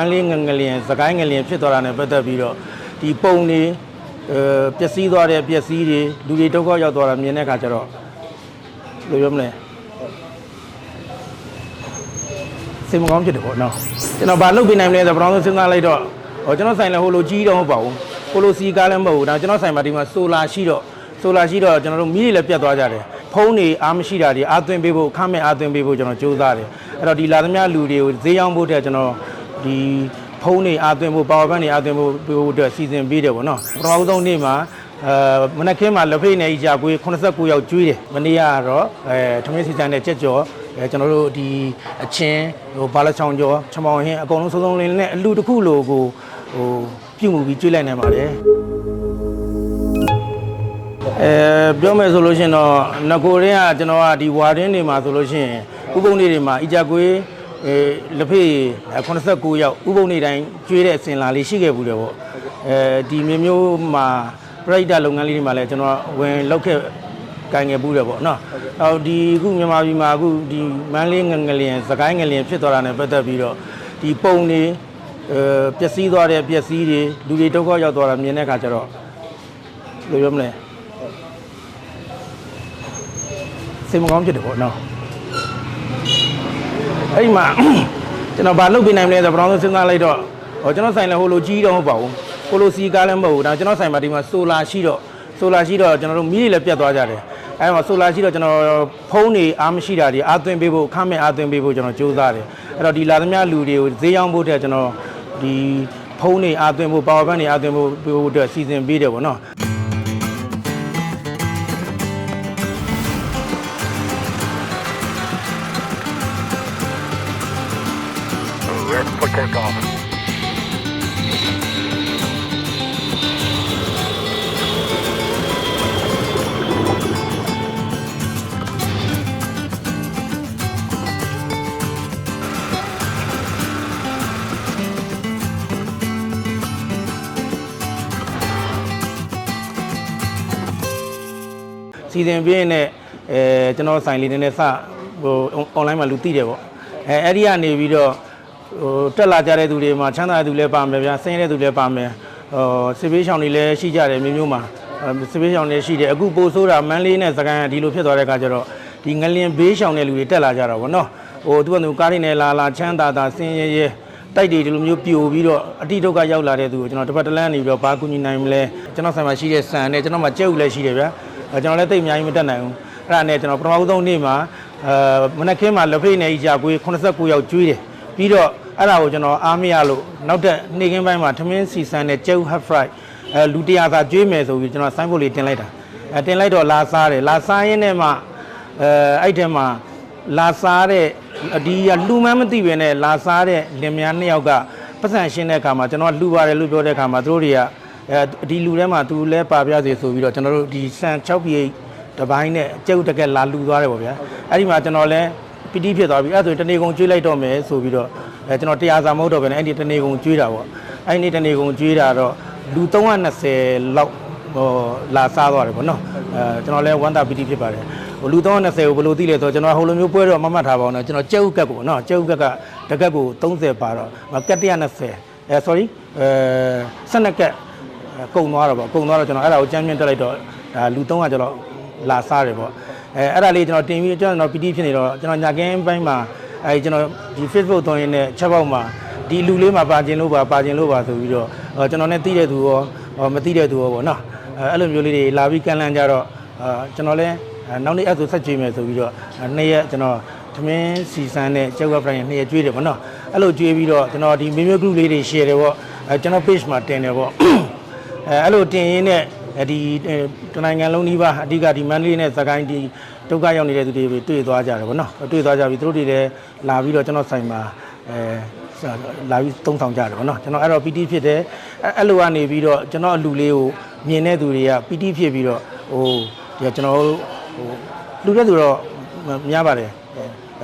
မန်းလေးငငလျင်စကိုင်းငလျင်ဖြစ်သွားတာနဲ့ပတ်သက်ပြီးတော့ဒီပုံတွေအဲပျက်စီးသွားတဲ့ပျက်စီးတွေလူတွေဒုက္ခရောက်သွားတာမြင်တဲ့အခါကျတော့ဘယ်လိုပြောမလဲစိတ်မကောင်းဖြစ်တယ်ပေါ့နော်ကျွန်တော်ဘာလုပ်ပေးနိုင်မလဲဆိုတော့ပထမဆုံးစဉ်းစားလိုက်တော့ဟောကျွန်တော်ဆိုင်လည်းဟိုလိုကြီးတော့မဟုတ်ပါဘူးဟိုလိုစီကားလည်းမဟုတ်ဘူးဒါကျွန်တော်ဆိုင်မှာဒီမှာဆိုလာရှိတော့ဆိုလာရှိတော့ကျွန်တော်တို့မီးတွေလည်းပြတ်သွားကြတယ်ဖုန်းတွေအားမရှိတာတွေအားသွင်းပေးဖို့ခမ်းမဲ့အားသွင်းပေးဖို့ကျွန်တော်ကြိုးစားတယ်အဲ့တော့ဒီလာသမျှလူတွေကိုဈေးရောက်ဖို့တဲ့ကျွန်တော် ဒီဖုန်းတွေအားသွင်းဖို့ power bank တွေအားသွင်းဖို့ပေးဖို့အတွက်စီစဉ်ပေးတယ်ပေါ့နော်ပထမဆုံးနေ့မှာအဲမနက်ခင်းမှာလက်ဖိတ်နဲ့ကြာကွေး89ယောက်ကျွေးတယ်မနေ့ကတော့အဲထမင်းစီစဉ်တဲ့ကြက်ကြော်အဲကျွန်တော်တို့ဒီအချင်းဟိုဘာလချောင်းကျော်ချမောင်ဟင်းအကုန်လုံးစုံစုံလင်းလင်းနဲ့အလူတစ်ခုလိုကိုဟိုပြုတ်မှုပြီးကျွေးလိုက်နိုင်ပါတယ်အဲပြောမယ်ဆိုလို့ရှိရင်တော့ငကိုရင်းကကျွန်တော်ကဒီဝါရင်းတွေမှာဆိုလို့ရှိရင်ဥပုံနေ့တွေမှာအကြကွေး အဲလက်ဖေး89ရောက်ဥပုံနေ့တိုင်းကျွေးတဲ့အစင်လာလေးရှိခဲ့ဘူးတယ်ပေါ့အဲဒီမျိုးမျိုးမှာပြိတ္တလုပ်ငန်းလေးတွေမှာလည်းကျွန်တော်ဝင်လောက်ခဲ့ကိုင်ငယ်ဘူးတယ်ပေါ့နော်။အော်ဒီအခုမြန်မာပြည်မှာအခုဒီမန်းလေးငငလျင်စကိုင်းငလျင်ဖြစ်သွားတာနဲ့ပတ်သက်ပြီးတော့ဒီပုံတွေအဲပျက်စီးသွားတဲ့ပျက်စီးတွေလူတွေဒုက္ခရောက်သွားတာမြင်တဲ့အခါကျတော့ဘယ်လိုပြောမလဲစိတ်မကောင်းဖြစ်တယ်ပေါ့နော်။ အဲ့ဒီမှာကျွန်တော်ဘာလုပ်ပေးနိုင်မလဲဆိုတော့ပထမဆုံးစဉ်းစားလိုက်တော့ဟောကျွန်တော်ဆိုင်လည်းဟိုလိုကြီးတော့မဟုတ်ပါဘူးဟိုလိုစီကားလည်းမဟုတ်ဘူးဒါကျွန်တော်ဆိုင်မှာဒီမှာဆိုလာရှိတော့ဆိုလာရှိတော့ကျွန်တော်တို့မီးတွေလည်းပြတ်သွားကြတယ်အဲ့မှာဆိုလာရှိတော့ကျွန်တော်ဖုန်းတွေအားမရှိတာတွေအားသွင်းပေးဖို့ခမ်းမဲ့အားသွင်းပေးဖို့ကျွန်တော်ကြိုးစားတယ်အဲ့တော့ဒီလာသမျှလူတွေကိုဈေးရောက်ဖို့တဲ့ကျွန်တော်ဒီဖုန်းတွေအားသွင်းဖို့ power bank တွေအားသွင်းဖို့ပေးဖို့အတွက်စီစဉ်ပေးတယ်ပေါ့နော် for takeoff. စီစဉ်ပြင်းနဲ့အဲကျွန်တော်ဆိုင်လေးနည်းနည်းစဟို online မှာလူသိတယ်ပေါ့အဲအဲ့ဒီကနေပြီးတော့ ဟိုတက်လာကြတဲ့သူတွေမှာချမ်းသာတဲ့သူလည်းပါမယ်ဗျာဆင်းရဲတဲ့သူလည်းပါမယ်ဟိုစစ်ပေးဆောင်တွေလည်းရှိကြတယ်မျိုးမျိုးမှာအဲစစ်ပေးဆောင်တွေရှိတယ်အခုပို့ဆိုးတာမန်းလေးနဲ့စကိုင်းကဒီလိုဖြစ်သွားတဲ့အခါကျတော့ဒီငလင်ဘေးဆောင်တဲ့လူတွေတက်လာကြတော့ဗောနော်ဟိုသူကသူကားတွေနဲ့လာလာချမ်းသာသာဆင်းရဲရဲတိုက်တွေဒီလိုမျိုးပြိုပြီးတော့အတိဒုက္ခရောက်လာတဲ့သူကိုကျွန်တော်တစ်ပတ်တစ်လမ်းနေပြီးတော့ဘာကူညီနိုင်မလဲကျွန်တော်ဆိုင်မှာရှိတဲ့ဆန်နဲ့ကျွန်တော်မှာကြက်ဥလည်းရှိတယ်ဗျာအဲကျွန်တော်လည်းတိတ်အများကြီးမတက်နိုင်ဘူးအဲ့ဒါနဲ့ကျွန်တော်ပထမဆုံးနေ့မှာအဲမနက်ခင်းမှာလက်ဖိတ်နဲ့ကြာကွေး89ယောက်ကျွေးတယ် ပြီးတော့အဲ့ဒါကိုကျွန်တော်အားမရလို့နောက်တဲ့နေ့ခင်းပိုင်းမှာထမင်းစီဆန်နဲ့ကျဲဥ half fry အဲလူတရာသာကျွေးမယ်ဆိုပြီးကျွန်တော်ဆိုင်းဘုတ်လေးတင်လိုက်တာအဲတင်လိုက်တော့လာစားတယ်လာစားရင်းနဲ့မှအဲအဲ့ထဲမှာလာစားတဲ့ဒီကလူမန်းမသိပဲနဲ့လာစားတဲ့လင်မယားနှစ်ယောက်ကပတ်စံရှင်းတဲ့အခါမှာကျွန်တော်လှူပါတယ်လို့ပြောတဲ့အခါမှာသူတို့တွေကအဲဒီလူထဲမှာသူလဲပါပြစေဆိုပြီးတော့ကျွန်တော်တို့ဒီဆန်6ပြေတပိုင်းနဲ့ကျုပ်တကက်လာလူသွားတယ်ပေါ့ဗျာအဲ့ဒီမှာကျွန်တော်လဲ ပီတိဖြစ်သွားပြီအဲ့ဒါဆိုရင်တနေကုန်ကျွေးလိုက်တော့မယ်ဆိုပြီးတော့အဲကျွန်တော်တရားစာမဟုတ်တော့ဘဲနဲ့အဲ့ဒီတနေကုန်ကျွေးတာပေါ့အဲ့ဒီနေ့တနေကုန်ကျွေးတာတော့လူ320လောက်ဟိုလာစားသွားတယ်ပေါ့နော်အဲကျွန်တော်လဲဝမ်းသာပီတိဖြစ်ပါတယ်ဟိုလူ320ကိုဘယ်လိုသိလဲဆိုတော့ကျွန်တော်ဟိုလိုမျိုးပွဲတော့မမှတ်ထားပါဘူးနော်ကျွန်တော်ကျုပ်ကက်ကိုနော်ကျုပ်ကက်ကတကက်ကို30ပါတော့ကက်120အဲ sorry အဲ12ကက်အဲကုံသွားတော့ပေါ့ကုံသွားတော့ကျွန်တော်အဲ့ဒါကိုကြမ်းမြင့်တက်လိုက်တော့ဒါလူ300ကျတော့လာစားတယ်ပေါ့ အဲအဲ့ဒါလေးကျွန်တော်တင်ပြီးကျွန်တော်ပီတိဖြစ်နေတော့ကျွန်တော်ညာကင်းပိုင်းမှာအဲကျွန်တော်ဒီ Facebook သွင်းရင်းနဲ့ချက်ပေါက်မှာဒီလူလေးမှာပါခြင်းလို့ပါပါခြင်းလို့ပါဆိုပြီးတော့ဟောကျွန်တော်နဲ့သိတဲ့သူရောဟောမသိတဲ့သူရောပေါ့နော်အဲအဲ့လိုမျိုးလေးတွေလာပြီးကန်လန့်ကြတော့အာကျွန်တော်လည်းနောက်နေ့အဲ့ဆိုဆက်ကြည့်မယ်ဆိုပြီးတော့နှစ်ရက်ကျွန်တော်သမင်းစီဆန်းနဲ့ကျက်ဝက်ဖရိုင်နှစ်ရက်ကျွေးတယ်ပေါ့နော်အဲ့လိုကျွေးပြီးတော့ကျွန်တော်ဒီမေမျိုး group လေးတွေ share တယ်ပေါ့အဲကျွန်တော် page မှာတင်တယ်ပေါ့အဲအဲ့လိုတင်ရင်းနဲ့ ဒီတနိုင်ငံလုံးနှီးပါအဓိကဒီမန္တလေးနဲ့စကိုင်းဒီဒုက္ခရောက်နေတဲ့သူတွေတွေ့သွားကြတယ်ဗောနော်တွေ့သွားကြပြီသူတို့တွေလည်းလာပြီးတော့ကျွန်တော်ဆိုင်မှာအဲလာပြီးသုံးဆောင်ကြတယ်ဗောနော်ကျွန်တော်အဲ့တော့ PT ဖြစ်တယ်အဲ့အဲ့လိုကနေပြီးတော့ကျွန်တော်အလူလေးကိုမြင်တဲ့သူတွေက PT ဖြစ်ပြီးတော့ဟိုဒီကျွန်တော်ဟိုလူတဲ့သူတော့များပါတယ်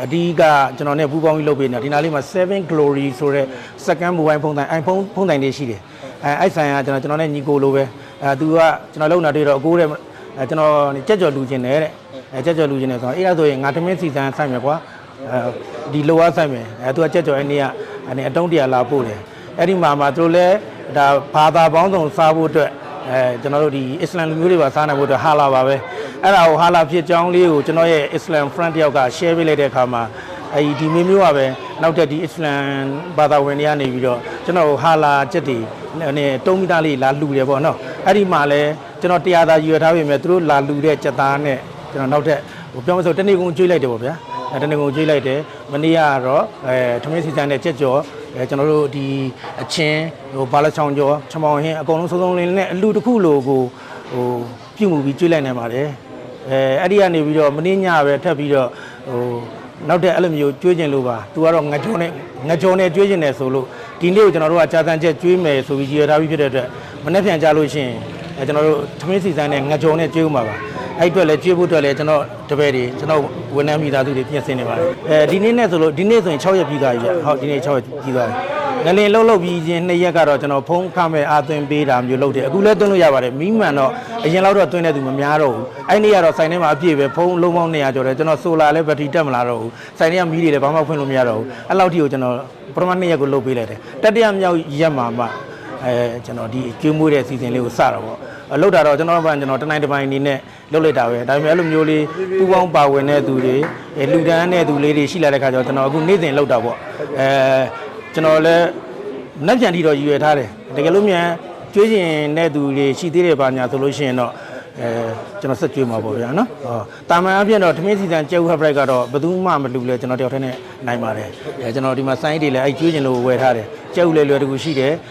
အဒီကကျွန်တော်နဲ့ပူးပေါင်းပြီးလုပ်ပေးနေတာဒီနားလေးမှာ7 glory ဆိုတဲ့ second mobile ဖုန်းတိုင်း iPhone ဖုန်းတိုင်းတွေရှိတယ်အဲအဲ့ဆိုင်ကကျွန်တော်ကျွန်တော်နဲ့ညီကိုလိုပဲ အဲသူကကျွန်တော်လုံတာတွေ့တော့အကိုတဲ့အဲကျွန်တော်ကြက်ကြော်လူကျင်တယ်တဲ့အဲကြက်ကြော်လူကျင်တယ်ဆိုတော့အေးအဲ့ဒါဆိုရင်ငါသမင်းစီစံဆိုင်မယ်ကွာအဲဒီလိုအားဆိုင်မယ်အဲသူကကြက်ကြော်အဲ့နေ့ကအနေအတုံးတရာလာပို့တယ်အဲ့ဒီမှာမှသူတို့လည်းဒါဘာသာပေါင်းစုံစားဖို့အတွက်အဲကျွန်တော်တို့ဒီအစ္စလမ်လူမျိုးတွေပါစားနိုင်ဖို့အတွက်ဟာလာပါပဲအဲ့ဒါကိုဟာလာဖြစ်ကြောင်းလေးကိုကျွန်တော်ရဲ့အစ္စလမ် friend တယောက်က share ပေးလိုက်တဲ့အခါမှာအဲဒီဒီမျိုးမျိုးကပဲနောက်တက်ဒီအစ္စလမ်ဘာသာဝင်တွေကနေပြီးတော့ကျွန်တော်ဟာလာချက်တွေနဲ့တုံးမိသားလေးလာလှူတယ်ပေါ့နော် အဲ့ဒီမှာလဲကျွန်တော်တရားသာယူရထားပြီမဲ့သူတို့လာလှူတဲ့ချက်သားနဲ့ကျွန်တော်နောက်ထပ်ဟိုပြောမဆိုတနေ့ကုန်ကျွေးလိုက်တယ်ပေါ့ဗျာအဲတနေ့ကုန်ကျွေးလိုက်တယ်မနေ့ကတော့အဲထမင်းစီစံနဲ့ချက်ကြော်အဲကျွန်တော်တို့ဒီအချင်းဟိုဘာလချောင်ကျော်ချမောင်ဟင်းအကုန်လုံးစုံစုံလင်းလင်းနဲ့အလူတစ်ခုလိုကိုဟိုပြုတ်မှုပြီးကျွေးလိုက်နိုင်ပါတယ်အဲအဲ့ဒီကနေပြီးတော့မင်းညပဲထပ်ပြီးတော့ဟိုနောက်တဲ့အဲ့လိုမျိုးကျွေးကျင်လို့ပါသူကတော့ငကြောနဲ့ငကြောနဲ့ကျွေးကျင်တယ်ဆိုလို့ဒီနေ့ကိုကျွန်တော်တို့ကကြာတန်ချက်ကျွေးမယ်ဆိုပြီးရည်ရထားပြီးဖြစ်တဲ့အတွက် မနေ့ပြန်ကြလို့ရှိရင်အဲကျွန်တော်တို့ထမင်းစီစံနဲ့ငကြောနဲ့ကျွေးဦးမှာပါအဲ့အတွက်လည်းကျွေးဖို့အတွက်လည်းကျွန်တော်တပည့်တွေကျွန်တော်ဝန်ထမ်းမိသားစုတွေပြင်ဆင်နေပါတယ်အဲဒီနေ့နဲ့ဆိုလို့ဒီနေ့ဆိုရင်6ရက်ပြီးသွားပြီဗျဟုတ်ဒီနေ့6ရက်ပြီးသွားပြီငလင်လှုပ်လှုပ်ပြီးချင်းနှစ်ရက်ကတော့ကျွန်တော်ဖုန်းခမဲ့အာသွင်းပေးတာမျိုးလုပ်တယ်အခုလည်းသွင်းလို့ရပါတယ်မိမှန်တော့အရင်လောက်တော့သွင်းတဲ့သူမများတော့ဘူးအဲ့နေ့ကတော့စိုင်ထဲမှာအပြည့်ပဲဖုန်းလုံးပေါင်း200ကျော်တယ်ကျွန်တော်ဆိုလာလည်းဘက်ထရီတက်မလာတော့ဘူးစိုင်ထဲကမီးတွေလည်းဘာမှဖွင့်လို့မရတော့ဘူးအဲ့လောက်ထိကိုကျွန်တော်ပထမနှစ်ရက်ကိုလုပ်ပေးလိုက်တယ်တတိယမြောက်ရက်မှာမှ အဲကျွန်တော်ဒီကျွေးမွေးတဲ့အစီအစဉ်လေးကိုစတော့ပေါ့အလုပ်တာတော့ကျွန်တော်ဘာကျွန်တော်တနိုင်တစ်ပိုင်းအနေနဲ့လုပ်လိုက်တာပဲဒါပေမဲ့အဲ့လိုမျိုးလေးပူပေါင်းပါဝင်တဲ့သူတွေအဲလူတန်းတဲ့သူလေးတွေရှိလာတဲ့ခါကျတော့ကျွန်တော်အခုနေ့စဉ်လုပ်တာပေါ့အဲကျွန်တော်လည်းနက်ပြန်တီတော့ရည်ရွယ်ထားတယ်တကယ်လို့မြန်ကျွေးကျင်တဲ့သူတွေရှိသေးတယ်ပါညာဆိုလို့ရှိရင်တော့အဲကျွန်တော်ဆက်ကျွေးမှာပေါ့ဗျာနော်ဟောတာမန်အပြင်တော့ထမင်းစီတန်ကျဲဥဟက်ဘရိုက်ကတော့ဘယ်သူမှမလူလဲကျွန်တော်တယောက်တည်းနဲ့နိုင်ပါတယ်အဲကျွန်တော်ဒီမှာစိုင်းတွေလည်းအဲကျွေးကျင်လို့ဝယ်ထားတယ်ကျဲဥလည်းလွယ်တကူရှိတယ်